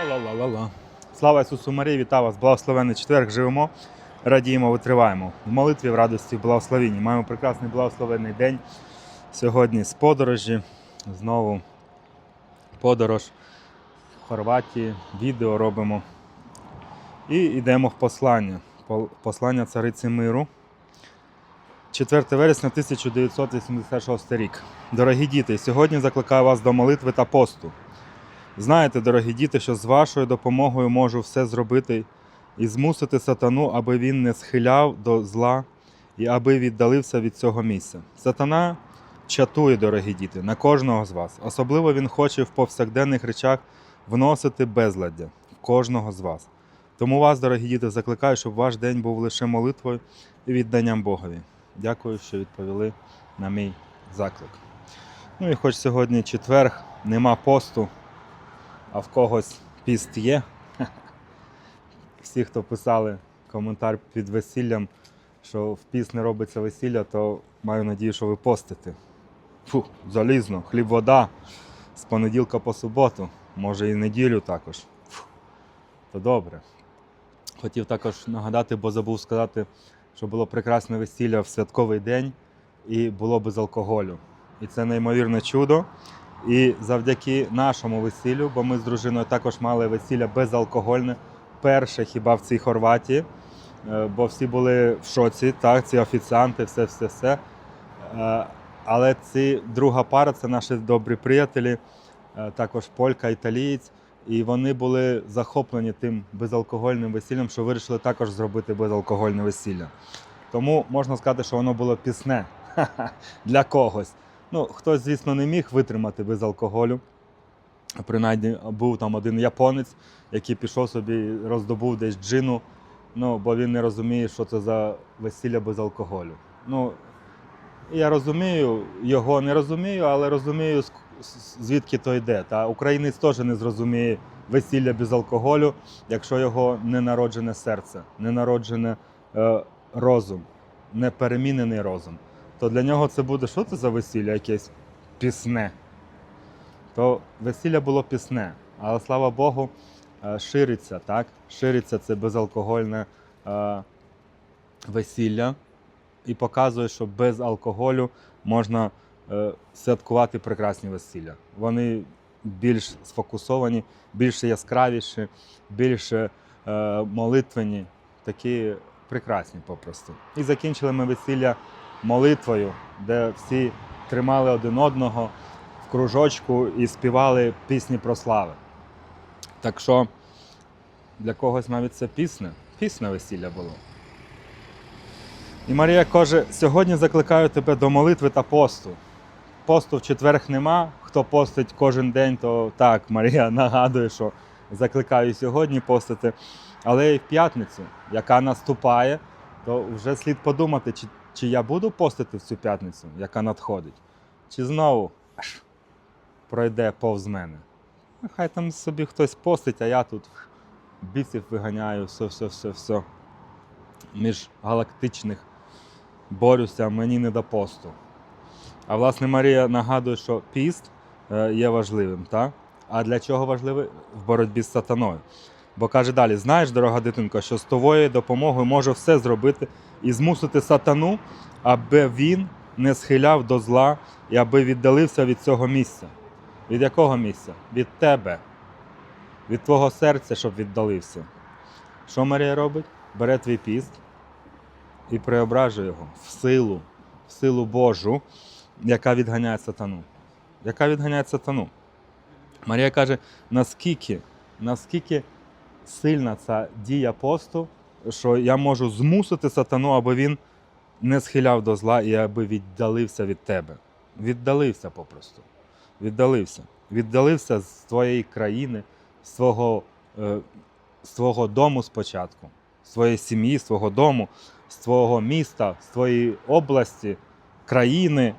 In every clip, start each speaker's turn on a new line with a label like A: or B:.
A: Ла-ла-ла-ла-ла. Слава Ісусу Марії, вітаю вас! Благословенний четверг. Живемо, радіємо, витриваємо. В молитві, в радості, в благословенні. Маємо прекрасний благословенний день. Сьогодні з подорожі. Знову подорож в Хорватії. Відео робимо. І йдемо в послання. Послання цариці миру. 4 вересня 1986 рік. Дорогі діти, сьогодні закликаю вас до молитви та посту. Знаєте, дорогі діти, що з вашою допомогою можу все зробити і змусити сатану, аби він не схиляв до зла і аби віддалився від цього місця. Сатана чатує, дорогі діти, на кожного з вас. Особливо він хоче в повсякденних речах вносити безладдя в кожного з вас. Тому вас, дорогі діти, закликаю, щоб ваш день був лише молитвою і відданням Богові. Дякую, що відповіли на мій заклик. Ну і хоч сьогодні четверг, нема посту, а в когось піст є. Всі, хто писали коментар під весіллям, що в піст не робиться весілля, то маю надію, що ви постите. Фу, залізно, хліб, вода з понеділка по суботу, може і неділю також. Фу, то добре. Хотів також нагадати, бо забув сказати, що було прекрасне весілля в святковий день і було без алкоголю. І це неймовірне чудо. І завдяки нашому весіллю, бо ми з дружиною також мали весілля безалкогольне, перше хіба в цій Хорватії, Е, бо всі були в шоці, так, ці офіціанти, все, все, все. Е, Але ці друга пара це наші добрі приятелі, е, також полька, італієць. І вони були захоплені тим безалкогольним весіллям, що вирішили також зробити безалкогольне весілля. Тому можна сказати, що воно було пісне для когось. Ну, хтось, звісно, не міг витримати без алкоголю. Принаймні, був там один японець, який пішов собі, роздобув десь джину, ну, бо він не розуміє, що це за весілля без алкоголю. Ну, я розумію, його не розумію, але розумію, звідки то йде. Та українець теж не зрозуміє весілля без алкоголю, якщо його не народжене серце, не народжене е, розум, не перемінений розум. То для нього це буде що це за весілля якесь пісне. То весілля було пісне, але слава Богу, е, шириться, так? Шириться це безалкогольне е, весілля і показує, що без алкоголю можна е, святкувати прекрасні весілля. Вони більш сфокусовані, більш яскравіші, більш е, молитвені, такі прекрасні попросту. І закінчили ми весілля молитвою, де всі тримали один одного в кружочку і співали пісні про слави. Так що для когось навіть це пісня, пісне весілля було. І Марія каже: сьогодні закликаю тебе до молитви та посту. Посту в четверг нема. Хто постить кожен день, то так, Марія нагадує, що закликаю сьогодні постити. Але і в п'ятницю, яка наступає, то вже слід подумати, чи, чи я буду постити в цю п'ятницю, яка надходить, чи знову аж пройде повз мене. Хай там собі хтось постить, а я тут бісів виганяю, все, все, все, все. Між галактичних борюся, мені не до посту. А власне Марія нагадує, що піст е, є важливим, так? А для чого важливий? В боротьбі з сатаною. Бо каже далі: знаєш, дорога дитинко, що з твоєю допомогою можу все зробити і змусити сатану, аби він не схиляв до зла і аби віддалився від цього місця. Від якого місця? Від тебе, від твого серця, щоб віддалився. Що Марія робить? Бере твій піст і преображує його в силу, в силу Божу, яка відганяє сатану. Яка відганяє сатану. Марія каже, наскільки, наскільки сильна ця дія посту, що я можу змусити сатану, аби він не схиляв до зла і аби віддалився від тебе. Віддалився попросту. Віддалився. Віддалився з твоєї країни, з твого, е, з твого дому спочатку, з твоєї сім'ї, з твого дому, з твого міста, з твоєї області, країни,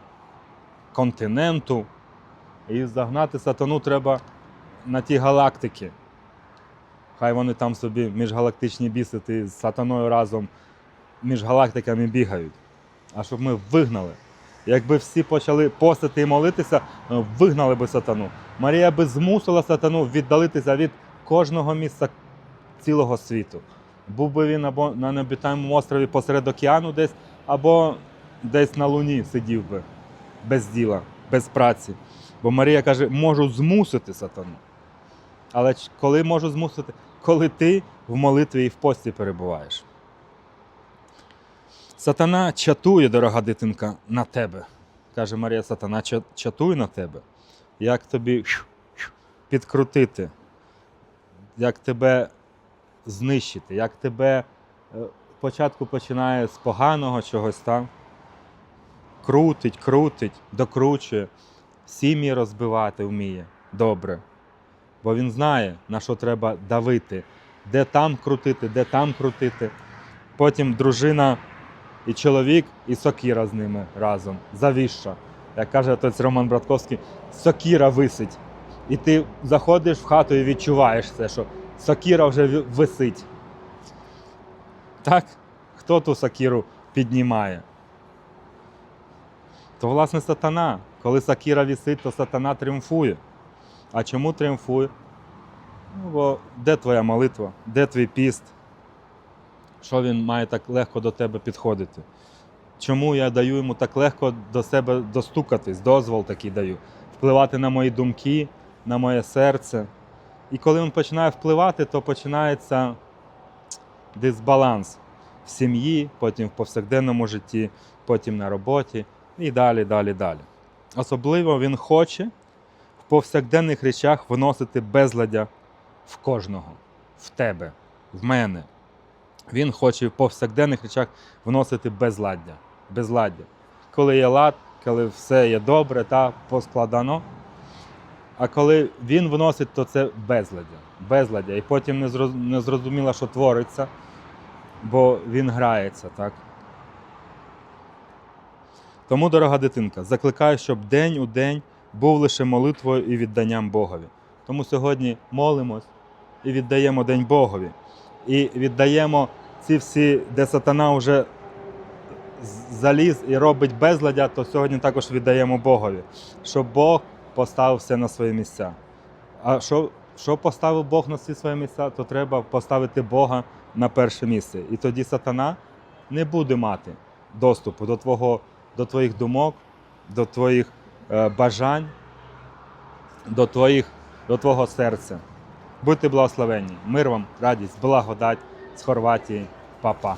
A: континенту. І загнати сатану треба на ті галактики. Хай вони там собі міжгалактичні біси ти з сатаною разом між галактиками бігають. А щоб ми вигнали. Якби всі почали постити і молитися, е, вигнали би сатану. Марія би змусила сатану віддалитися від кожного місця цілого світу. Був би він або на необітаємому острові посеред океану десь, або десь на луні сидів би без діла, без праці. Бо Марія каже, можу змусити сатану. Але коли можу змусити? Коли ти в молитві і в пості перебуваєш. Сатана чатує, дорога дитинка, на тебе. Каже Марія, сатана ча- чатує на тебе. Як тобі підкрутити, як тебе знищити, як тебе е, спочатку починає з поганого чогось там. Крутить, крутить, докручує, сім'ї розбивати вміє добре. Бо він знає, на що треба давити, де там крутити, де там крутити. Потім дружина і чоловік, і сокіра з ними разом. Завіща. Як каже отець Роман Братковський, сокіра висить. І ти заходиш в хату і відчуваєш це, що сокіра вже висить. Так? Хто ту сокіру піднімає? То, власне, сатана. Коли сокіра висить, то сатана тріумфує. А чому тріумфує? Ну, бо де твоя молитва? Де твій піст? Що він має так легко до тебе підходити? Чому я даю йому так легко до себе достукатись, дозвол такий даю, впливати на мої думки, на моє серце. І коли він починає впливати, то починається дисбаланс в сім'ї, потім в повсякденному житті, потім на роботі і далі, далі, далі. Особливо він хоче повсякденних речах виносити безладдя в кожного, в тебе, в мене. Він хоче в повсякденних речах вносити безладдя. безладдя. Коли є лад, коли все є добре та поскладано. А коли він вносить, то це безладдя. безладдя. І потім не зрозуміло, що твориться, бо він грається, так? Тому, дорога дитинка, закликаю, щоб день у день був лише молитвою і відданням Богові. Тому сьогодні молимось і віддаємо День Богові. І віддаємо ці всі, де сатана вже заліз і робить безладдя, то сьогодні також віддаємо Богові, щоб Бог поставив все на свої місця. А що, що поставив Бог на всі свої місця, то треба поставити Бога на перше місце. І тоді сатана не буде мати доступу до, твого, до твоїх думок, до твоїх бажань, до, твоїх, до твого серця. Будьте благословенні. Мир вам, радість, благодать з Хорватії, Па-па.